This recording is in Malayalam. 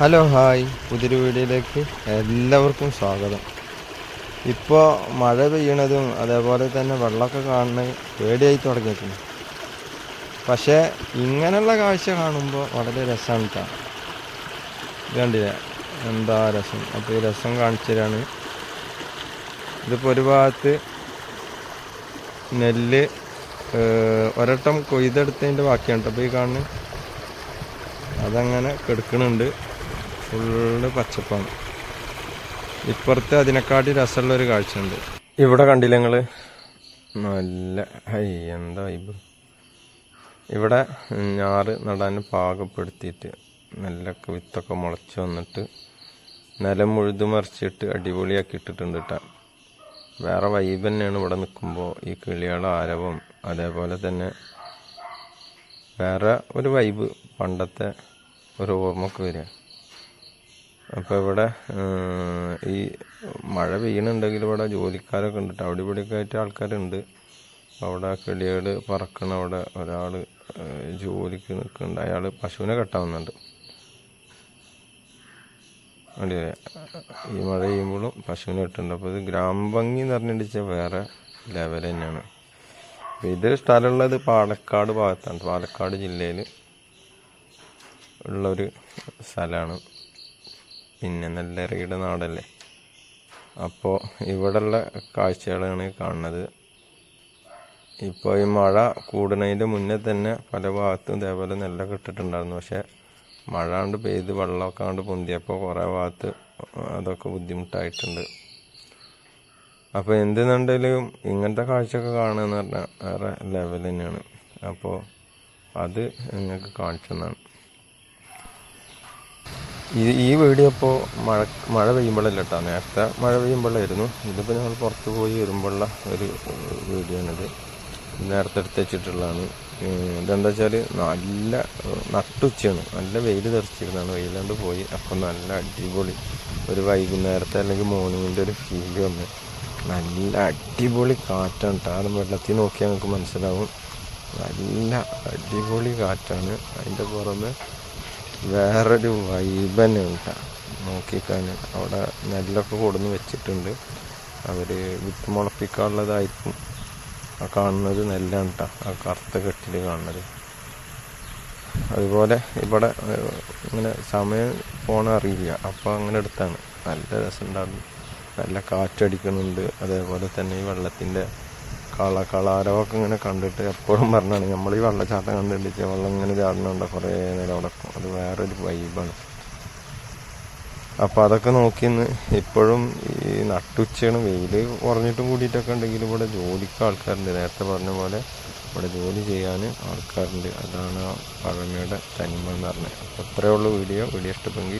Hello hi. പുതിയൊരു വീഡിയോയിലേക്ക് എല്ലാവർക്കും സ്വാഗതം. ഇപ്പോൾ മഴ പെയ്യണതും അതേപോലെ തന്നെ വെള്ളമൊക്കെ കാണുന്നത് പേടിയായി തുടങ്ങിയിട്ടുണ്ട്. പക്ഷേ ഇങ്ങനെയുള്ള കാഴ്ച കാണുമ്പോൾ വളരെ രസമാണ് കേട്ടോ. എന്താ രസം? അപ്പോൾ ഈ രസം കാണിച്ചു തരാണ്. ഇതിപ്പോൾ ഒരു ഭാഗത്ത് നെല്ല് ഒരട്ടം കൊയ്തെടുത്തതിന്റെ ബാക്കിയാണ് കേട്ടോ. അപ്പോൾ ഈ കാണുന്നത് അതങ്ങനെ കെടുക്കണുണ്ട്. ഫുള്ള് പച്ചപ്പാണ്. ഇപ്പുറത്ത് അതിനെക്കാട്ടി രസമുള്ള ഒരു കാഴ്ച ഉണ്ട് ഇവിടെ കണ്ടില്ല നിങ്ങൾ നല്ല ഹൈ എന്താ ഇത് ഇവിടെ ഞാറ് നടാൻ പാകപ്പെടുത്തിയിട്ട് നല്ല വിത്തൊക്കെ മുളച്ച് വന്നിട്ട് നിലം മുഴുതു മറിച്ചിട്ട് അടിപൊളിയാക്കി ഇട്ടിട്ടുണ്ട് കേട്ടോ വേറെ വൈബ് തന്നെയാണ് ഇവിടെ നിൽക്കുമ്പോൾ ഈ കിളികളുടെ ആരവം അതേപോലെ തന്നെ വേറെ ഒരു വൈബ് പണ്ടത്തെ ഒരു ഓർമ്മക്ക് വരിക. അപ്പോൾ ഇവിടെ ഈ മഴ പെയ്യണുണ്ടെങ്കിൽ ഇവിടെ ജോലിക്കാരൊക്കെ ഉണ്ട്. അവിടെ ഇവിടെയൊക്കെ ആയിട്ട് ആൾക്കാരുണ്ട്. അവിടെ കിളികൾ പറക്കണ അവിടെ ഒരാൾ ജോലിക്ക് നിൽക്കുന്നുണ്ട്. അയാൾ പശുവിനെ കെട്ടാവുന്നുണ്ട്. അല്ലേ ഈ മഴ പെയ്യുമ്പോഴും പശുവിനെ കെട്ടുന്നുണ്ട്. അപ്പോൾ ഇത് ഗ്രാമഭംഗി എന്ന് പറഞ്ഞിട്ട് വേറെ ലെവൽ തന്നെയാണ്. ഇത് സ്ഥലമുള്ളത് പാലക്കാട് ഭാഗത്താണ്. പാലക്കാട് ജില്ലയിൽ ഉള്ളൊരു സ്ഥലമാണ്. പിന്നെ നല്ല നെല്ലറയുടെ നാടല്ലേ? അപ്പോൾ ഇവിടെയുള്ള കാഴ്ചകളാണ് കാണുന്നത്. ഇപ്പോൾ ഈ മഴ കൂടുന്നതിന്റെ മുന്നേ തന്നെ പല ഭാഗത്തും ഇതേപോലെ നെല്ലൊക്കെ ഇട്ടിട്ടുണ്ടായിരുന്നു. പക്ഷേ മഴ കൊണ്ട് പെയ്ത് വെള്ളമൊക്കെ കൊണ്ട് പൊന്തിയപ്പോൾ കുറേ ഭാഗത്ത് അതൊക്കെ ബുദ്ധിമുട്ടായിട്ടുണ്ട്. അപ്പോൾ എന്തെന്നുണ്ടെങ്കിലും ഇങ്ങനത്തെ കാഴ്ചയൊക്കെ കാണുക എന്ന് പറഞ്ഞാൽ വേറെ ലെവൽ തന്നെയാണ്. അപ്പോൾ അത് നിങ്ങൾക്ക് കാണിച്ചതാണ് ഈ ഈ വീഡിയോ ഇപ്പോൾ മഴ മഴ പെയ്യുമ്പോഴല്ല കേട്ടോ? നേരത്തെ മഴ പെയ്യുമ്പോഴായിരുന്നു. ഇതിപ്പോൾ ഞങ്ങൾ പുറത്ത് പോയി വരുമ്പോഴുള്ള ഒരു വീഡിയോ ആണിത് നേരത്തെ എടുത്ത് വെച്ചിട്ടുള്ളതാണ്. ഇതെന്താ വെച്ചാൽ നല്ല നട്ടുച്ചയാണ് നല്ല വെയിൽ തെറിച്ചിരുന്നതാണ്. വെയിലാണ്ട് പോയി. അപ്പോൾ നല്ല അടിപൊളി ഒരു വൈകുന്നേരത്തെ അല്ലെങ്കിൽ മോർണിംഗിന്റെ ഒരു ഫീൽ വന്ന്. നല്ല അടിപൊളി കാറ്റാണ് കേട്ടോ. ആ വെള്ളത്തിൽ നോക്കിയാൽ നിങ്ങൾക്ക് മനസ്സിലാവും. നല്ല അടിപൊളി കാറ്റാണ്. അതിന്റെ പുറമെ വേറൊരു വൈബ് തന്നെ കേട്ടോ നോക്കിക്കാൻ അവിടെ നെല്ലൊക്കെ കൊടുന്ന് വെച്ചിട്ടുണ്ട്. അവർ വിത്ത് മുളപ്പിക്കാനുള്ളതായിരിക്കും. ആ കാണുന്നത് നെല്ലാണ് കേട്ടോ ആ കറുത്ത കെട്ടിൽ കാണുന്നത്. അതുപോലെ ഇവിടെ ഇങ്ങനെ സമയം പോണ അറിയില്ല. അപ്പോൾ അങ്ങനെ എടുത്താണ്. നല്ല രസമുണ്ടായിരുന്നു. നല്ല കാറ്റടിക്കുന്നുണ്ട്. അതേപോലെ തന്നെ ഈ വെള്ളത്തിന്റെ കള കളാരവൊക്കെ ഇങ്ങനെ കണ്ടിട്ട് എപ്പോഴും പറഞ്ഞാണ് നമ്മൾ ഈ വെള്ളച്ചാട്ടം കണ്ടിട്ട് വെള്ളം ഇങ്ങനെ ചാടണുണ്ട് കുറേ നേരം അവിടെ അത് വേറൊരു വൈബാണ് അപ്പോൾ അതൊക്കെ നോക്കിന്ന് ഇപ്പോഴും ഈ നട്ടുച്ചയാണ്. വെയിൽ കുറഞ്ഞിട്ടും കൂടിയിട്ടൊക്കെ ഉണ്ടെങ്കിൽ ഇവിടെ ജോലിക്ക് ആൾക്കാരുണ്ട്. നേരത്തെ പറഞ്ഞ പോലെ ഇവിടെ ജോലി ചെയ്യാൻ ആൾക്കാരുണ്ട്. അതാണ് ആ പഴമയുടെ തനിമ എന്ന് പറഞ്ഞത്. അപ്പോൾ ഇത്രയേ വീഡിയോ. വീഡിയോ ഇഷ്ടപ്പെട്ടെങ്കിൽ